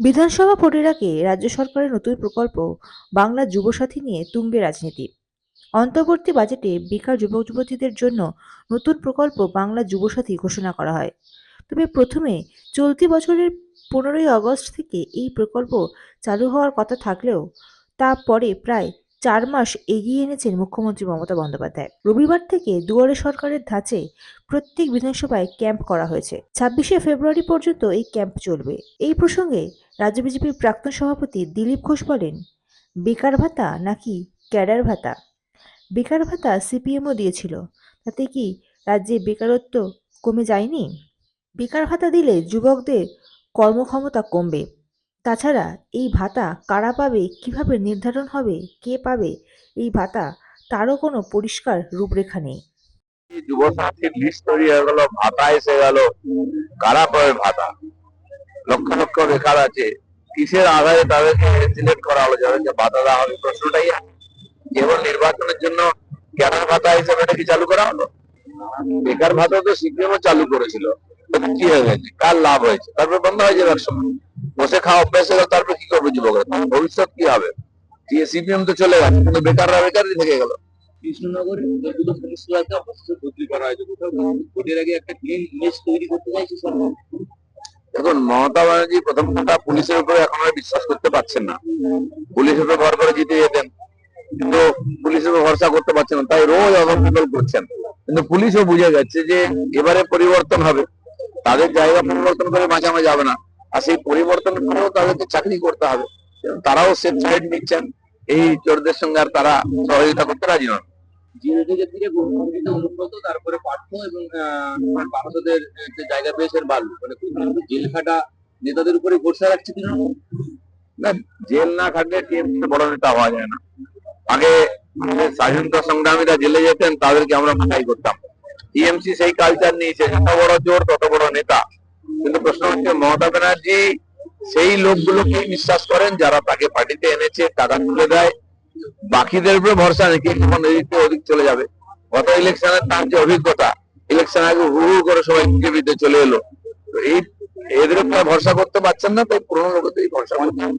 বিধানসভা ভোটের আগে রাজ্য সরকারের নতুন প্রকল্প বাংলা যুবসাথী নিয়ে তুঙ্গে রাজনীতি। অন্তর্বর্তী বাজেটে বেকার যুবক যুবতীদের জন্য নতুন প্রকল্প বাংলা যুবসাথী ঘোষণা করা হয়। তবে প্রথমে চলতি বছরের পনেরোই আগস্ট থেকে এই প্রকল্প চালু হওয়ার কথা থাকলেও তা পরে প্রায় চার মাস এগিয়ে এনেছেন মুখ্যমন্ত্রী মমতা বন্দ্যোপাধ্যায়। রবিবার থেকে দুয়ারে সরকারের ধাঁচে প্রত্যেক বিধানসভায় ক্যাম্প করা হয়েছে। ছাব্বিশে ফেব্রুয়ারি পর্যন্ত এই ক্যাম্প চলবে। এই প্রসঙ্গে রাজ্য বিজেপির প্রাক্তন সভাপতি দিলীপ ঘোষ বলেন, বেকার ভাতা নাকি ক্যাডার ভাতা? বেকার ভাতা সিপিএমও দিয়েছিল। তাতে কি রাজ্যে বেকারত্ব কমে যায়নি? বেকার ভাতা দিলে যুবকদের কর্মক্ষমতা কমবে। তাছাড়া এই ভাতা কারা পাবে, কীভাবে নির্ধারণ হবে, কে পাবে, এই ভাতা তারও কোনো পরিষ্কার রূপরেখা নেই। লিস্ট তৈরি গেল, ভাতা এসে গেল। কারা পাবে ভাতা? লক্ষ লক্ষ বেকার আছে। কিসের আধারে তাদেরকে সিলেক্ট করা হলো? যাদেরকে ভাতা দেওয়া হবে, প্রশ্নটাই নির্বাচনের জন্য ক্যাডার ভাতা হিসেবে এটা কি চালু করা হলো? বেকার ভাতা তো সিপিএমও চালু করেছিল। কি হয়ে গেছে কার লাভ হয়েছে? তারপর বন্ধ হয়ে যাবে একসময়। বসে খাওয়া অভ্যাস হয়ে গেল তারপর কি করবে যুবকরা তাহলে ভবিষ্যৎ কি হবে? সিপিএম তো চলে গেছে কিন্তু বেকাররা বেকারই থেকে গেল। কৃষ্ণনগরে দুটো পুলিশ লাইনকে বদলি করা হয়েছে। কোথাও ভোটের আগে একটা ক্লিন ইমেজ তৈরি করতে চাইছে সরকার? দেখুন মমতা ব্যানার্জি প্রথম কথা পুলিশের উপরে এখন আর বিশ্বাস করতে পারছেন না। পুলিশের উপর ভর করে জিতে যেতেন। কিন্তু পুলিশের উপর ভরসা করতে পারছেন না। তাই রোজ অদল করছেন। কিন্তু পুলিশও বুঝে গেছে যে এবারে পরিবর্তন হবে। তাদের জায়গা পরিবর্তন করে মাঝামাঝি যাবে না। আর সেই পরিবর্তন করেও তাদেরকে চাকরি করতে হবে। তারাও সেফ সাইড নিচ্ছেন। এই চোরদের সঙ্গে আর তারা সহযোগিতা করতে রাজি নন। ধীরে ধীরে ধীরে গণতন্ত্রতে অনুব্রত তারপরে পার্থ এবং পার্থদের যে জায়গা বালু। মানে জেল খাটা নেতাদের উপরে ভরসা রাখছে তৃণমূল না? জেল না খাটলে টিএমসি বড় নেতা হওয়া যায় না। আগে স্বাধীনতা সংগ্রামীরা জেলে যেতেন তাদেরকে আমরা বাছাই করতাম। টিএমসি সেই কালচার নিয়েছে। যত বড় জোর তত বড় নেতা। কিন্তু প্রশ্ন হচ্ছে, মমতা ব্যানার্জি, সেই লোকগুলোকে বিশ্বাস করেন যারা তাকে পার্টিতে এনেছে, টাকা তুলে দেয়। বাকিদের উপরে ভরসা নেই, কে কখন এদিক ওদিক চলে যাবে। গত ইলেকশনের তার যে অভিজ্ঞতা, ইলেকশন আগে হু হু করে সবাই বিজেপিতে চলে এলো। এই, এদের উপরে ভরসা করতে পারছেন না, তাই পুরোনো লোকেতেই ভরসা করছেন